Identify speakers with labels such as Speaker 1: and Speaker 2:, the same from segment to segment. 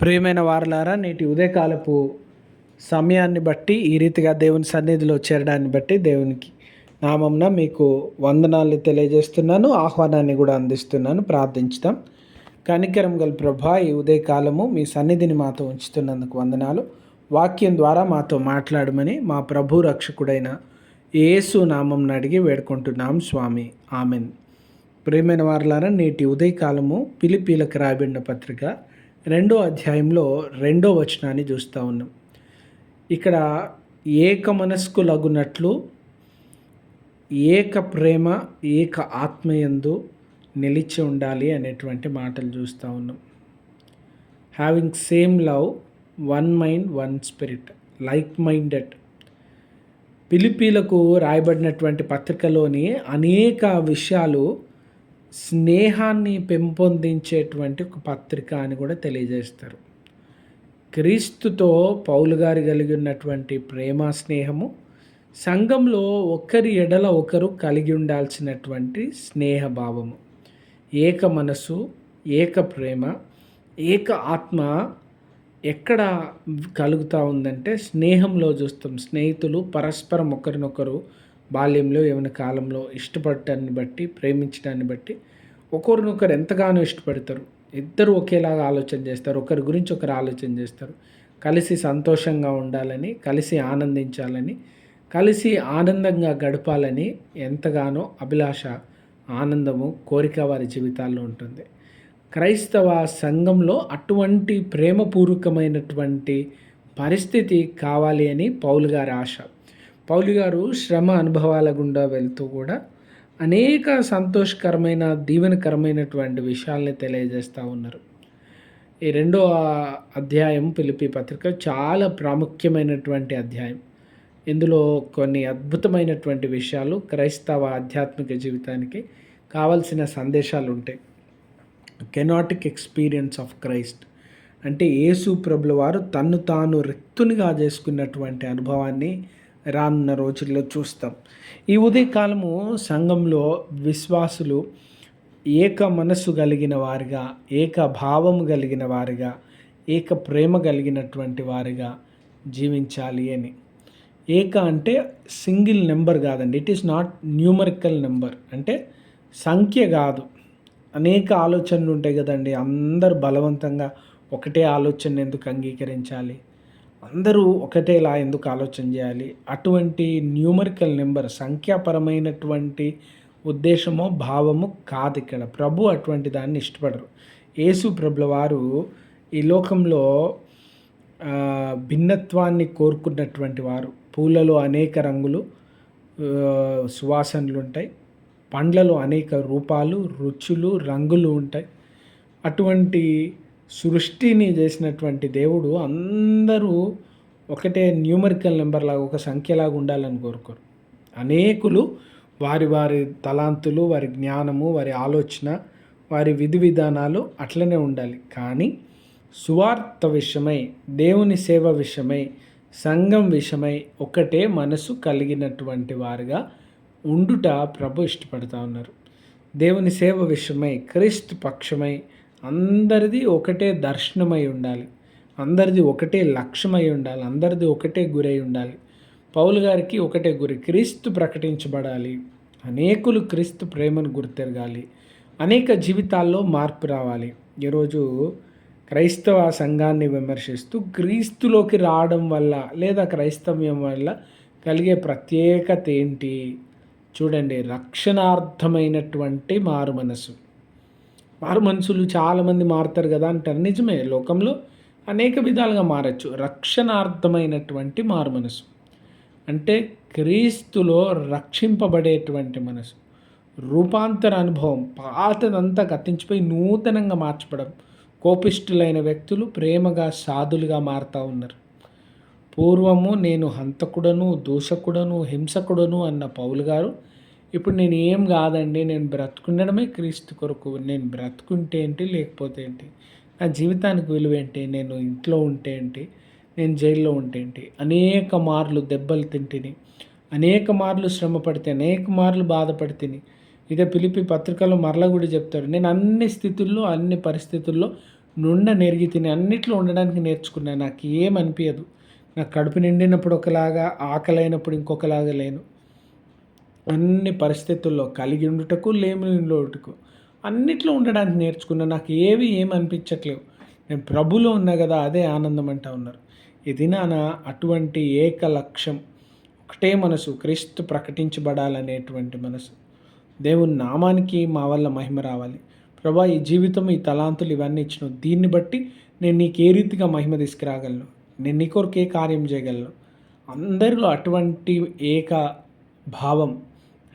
Speaker 1: ప్రియమైన వారలారా నేటి ఉదయకాలపు సమయాన్ని బట్టి ఈ రీతిగా దేవుని సన్నిధిలో చేరడాన్ని బట్టి దేవునికి నామంన మీకు వందనాలు తెలియజేస్తున్నాను ఆహ్వానాన్ని కూడా అందిస్తున్నాను ప్రార్థించుతాం. కనికరం గల ప్రభా ఈ ఉదయకాలము మీ సన్నిధిని మాతో ఉంచుతున్నందుకు వందనాలు. వాక్యం ద్వారా మాతో మాట్లాడమని మా ప్రభు రక్షకుడైన యేసు నామం అడిగి వేడుకుంటున్నాం స్వామి. ఆమెన్. ప్రియమైన వారులారా నేటి ఉదయకాలము పిలిపీలకు రాయబడిన పత్రిక రెండో అధ్యాయంలో రెండో వచనాన్ని చూస్తూ ఉన్నాం. ఇక్కడ ఏక మనస్కు లగునట్లు ఏక ప్రేమ ఏక ఆత్మయందు నిలిచి ఉండాలి అనేటువంటి మాటలు చూస్తూ ఉన్నాం. Having same love one mind one spirit like minded పిలిపీలకు రాయబడినటువంటి పత్రికలోని అనేక విషయాలు స్నేహాన్ని పెంపొందించేటువంటి ఒక పత్రిక అని కూడా తెలియజేస్తారు. క్రీస్తుతో పౌలు గారు కలిగి ఉన్నటువంటి ప్రేమ స్నేహము సంఘంలో ఒకరి ఎడల ఒకరు కలిగి ఉండాల్సినటువంటి స్నేహ భావము. ఏక మనసు ఏక ప్రేమ ఏక ఆత్మ ఎక్కడ కలుగుతూ ఉందంటే స్నేహంలో చూస్తాం. స్నేహితులు పరస్పరం ఒకరినొకరు బాల్యంలో ఏమైనా కాలంలో ఇష్టపడటాన్ని బట్టి ప్రేమించడాన్ని బట్టి ఒకరినొకరు ఎంతగానో ఇష్టపడతారు. ఇద్దరు ఒకేలాగా ఆలోచన చేస్తారు. ఒకరి గురించి ఒకరు ఆలోచన చేస్తారు. కలిసి సంతోషంగా ఉండాలని కలిసి ఆనందించాలని కలిసి ఆనందంగా గడపాలని ఎంతగానో అభిలాష ఆనందము కోరిక వారి జీవితాల్లో ఉంటుంది. క్రైస్తవ సంఘంలో అటువంటి ప్రేమపూర్వకమైనటువంటి పరిస్థితి కావాలి అని పౌలు గారి ఆశ. పౌలు గారు శ్రమ అనుభవాల గుండా వెళ్తూ కూడా అనేక సంతోషకరమైన దీవెనకరమైనటువంటి విషయాల్ని తెలియజేస్తూ ఉన్నారు. ఈ రెండో అధ్యాయం పిలిపి పత్రిక చాలా ప్రాముఖ్యమైనటువంటి అధ్యాయం. ఇందులో కొన్ని అద్భుతమైనటువంటి విషయాలు క్రైస్తవ ఆధ్యాత్మిక జీవితానికి కావలసిన సందేశాలు ఉంటాయి కెనాటిక్ ఎక్స్పీరియన్స్ ఆఫ్ క్రైస్ట్ అంటే యేసు ప్రభుల వారు తన్ను తాను రిక్తునిగా చేసుకున్నటువంటి అనుభవాన్ని రానున్న రోజుల్లో చూస్తాం. ఈ ఉదయకాలము సంఘంలో విశ్వాసులు ఏక మనస్సు కలిగిన వారిగా ఏక భావము కలిగిన వారిగా ఏక ప్రేమ కలిగినటువంటి వారిగా జీవించాలి అని. ఏక అంటే సింగిల్ నెంబర్ కాదండి. It is not numerical number అంటే సంఖ్య కాదు. అనేక ఆలోచనలు ఉంటాయి కదండి. అందరు బలవంతంగా ఒకటే ఆలోచన ఎందుకు అంగీకరించాలి? అందరూ ఒకటేలా ఎందుకు ఆలోచన చేయాలి? అటువంటి న్యూమరికల్ నెంబర్ సంఖ్యాపరమైనటువంటి ఉద్దేశమో భావము కాదు ఇక్కడ. ప్రభు అటువంటి దాన్ని ఇష్టపడరు. యేసు ప్రభుల వారు ఈ లోకంలో భిన్నత్వాన్ని కోరుకున్నటువంటి వారు. పూలలో అనేక రంగులు సువాసనలు ఉంటాయి. పండ్లలో అనేక రూపాలు రుచులు రంగులు ఉంటాయి. అటువంటి సృష్టిని చేసినటువంటి దేవుడు అందరూ ఒకటే న్యూమరికల్ నెంబర్ లాగా ఒక సంఖ్యలాగా ఉండాలని కోరుకోరు. అనేకులు వారి వారి తలాంతులు వారి జ్ఞానము వారి ఆలోచన వారి విధి విధానాలు అట్లనే ఉండాలి. కానీ సువార్త విషయమై దేవుని సేవ విషయమై సంఘం విషయమై ఒకటే మనసు కలిగినటువంటి వారుగా ఉండుట ప్రభు ఇష్టపడతా ఉన్నారు. దేవుని సేవ విషయమై క్రీస్తు పక్షమై అందరిది ఒకటే దర్శనమై ఉండాలి. అందరిది ఒకటే లక్ష్యమై ఉండాలి. అందరిది ఒకటే గురై ఉండాలి. పౌలు గారికి ఒకటే గురి క్రీస్తు ప్రకటించబడాలి. అనేకులు క్రీస్తు ప్రేమను గుర్తెరగాలి. అనేక జీవితాల్లో మార్పు రావాలి. ఈరోజు క్రైస్తవ సంఘాన్ని విమర్శిస్తూ క్రీస్తులోకి రావడం వల్ల లేదా క్రైస్తవ్యం వల్ల కలిగే ప్రత్యేకత ఏంటి? చూడండి రక్షణార్థమైనటువంటి మారు మనసు. మారు మనుషులు చాలామంది మారుతారు కదా అంటారు. నిజమే లోకంలో అనేక విధాలుగా మారచ్చు. రక్షణార్థమైనటువంటి మారు మనసు. అంటే క్రీస్తులో రక్షింపబడేటువంటి మనసు. రూపాంతర అనుభవం పాతదంతా కత్తించిపోయి నూతనంగా మార్చబడం కోపిష్ఠులైన వ్యక్తులు ప్రేమగా సాధులుగా మారుతూ ఉన్నారు. పూర్వము నేను హంతకుడను దూషకుడను హింసకుడను అన్న పౌలు గారు ఇప్పుడు నేను ఏం కాదండి నేను బ్రతుకుండడమే క్రీస్తు కొరకు నేను బ్రతుకుంటే ఏంటి లేకపోతే ఏంటి? నా జీవితానికి విలువ ఏంటి? నేను ఇంట్లో ఉంటే ఏంటి? నేను జైల్లో ఉంటే ఏంటి? అనేక మార్లు దెబ్బలు తింటిని అనేక మార్లు శ్రమ పడితే అనేక మార్లు బాధపడితిని ఇదే పిలిపి పత్రికలో మరల కూడా చెప్తారు నేను అన్ని స్థితుల్లో అన్ని పరిస్థితుల్లో నుండ నెరిగి తిని అన్నిట్లో ఉండడానికి నేర్చుకున్నాను నాకు ఏం అనిపించదు నాకు కడుపు నిండినప్పుడు ఒకలాగా ఆకలి అయినప్పుడు ఇంకొకలాగా లేను. అన్ని పరిస్థితుల్లో కలిగి ఉండుటకు లేమి అన్నిట్లో ఉండడానికి నేర్చుకున్నా నాకు ఏవి ఏమనిపించట్లేవు నేను ప్రభులో ఉన్నా కదా అదే ఆనందం అంటా ఉన్నారు. ఇది నాన్న అటువంటి ఏక లక్ష్యం ఒకటే మనసు క్రీస్తు ప్రకటించబడాలనేటువంటి మనసు. దేవుని నామానికి మా వల్ల మహిమ రావాలి. ప్రభా ఈ జీవితం ఈ తలాంతులు ఇవన్నీ ఇచ్చిన దీన్ని బట్టి నేను నీకు ఏ రీతిగా మహిమ తీసుకురాగలను? నేను నీ కొరకు ఏ కార్యం చేయగలను? అందరిలో అటువంటి ఏక భావం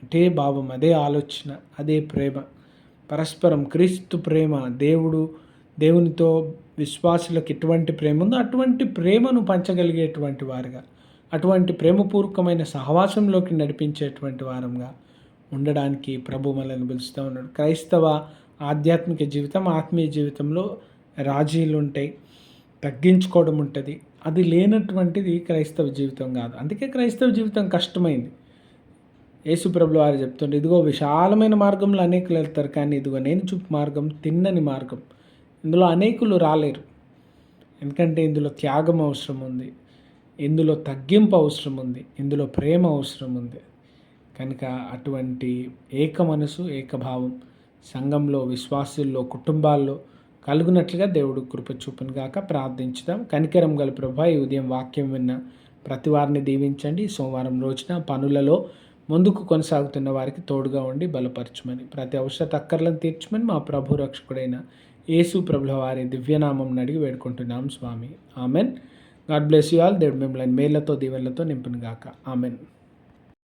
Speaker 1: అంటే భావం అదే ఆలోచన అదే ప్రేమ. పరస్పరం క్రీస్తు ప్రేమ దేవుడు దేవునితో విశ్వాసులకు ఎటువంటి ప్రేమ ఉందో అటువంటి ప్రేమను పంచగలిగేటువంటి వారుగా అటువంటి ప్రేమపూర్వకమైన సహవాసంలోకి నడిపించేటువంటి వారంగా ఉండడానికి ప్రభు మనల్ని పిలుస్తూ ఉన్నాడు. క్రైస్తవ ఆధ్యాత్మిక జీవితం ఆత్మీయ జీవితంలో రాజీలు ఉంటాయి తగ్గించుకోవడం ఉంటుంది. అది లేనటువంటిది క్రైస్తవ జీవితం కాదు. అందుకే క్రైస్తవ జీవితం కష్టమైంది. యేసుప్రభులు వారు చెప్తుండే ఇదిగో విశాలమైన మార్గంలో అనేకులు వెళ్తారు కానీ ఇదిగో నేను చూపు మార్గం తిన్నని మార్గం. ఇందులో అనేకులు రాలేరు. ఎందుకంటే ఇందులో త్యాగం అవసరం ఉంది. ఇందులో తగ్గింపు అవసరం ఉంది. ఇందులో ప్రేమ అవసరం ఉంది. కనుక అటువంటి ఏక మనసు ఏకభావం సంఘంలో విశ్వాసుల్లో కుటుంబాల్లో కలుగునట్లుగా దేవుడు కృప చూపును గాక ప్రార్థించుదాం. కనికరం గల ప్రభా ఈ ఉదయం వాక్యం విన్న ప్రతి వారిని దీవించండి. సోమవారం రోజున పనులలో ముందుకు కొనసాగుతున్న వారికి తోడుగా ఉండి బలపరచమని ప్రతి అవసరత అక్కర్లను తీర్చమని మా ప్రభు రక్షకుడైన యేసు ప్రభుల వారి దివ్యనామం అడిగి వేడుకుంటున్నాం స్వామి. Amen. God bless you all. దేవుడు మిమ్మల్ని మేళ్ళతో దీవెనలతో నింపును గాక ఆమెన్.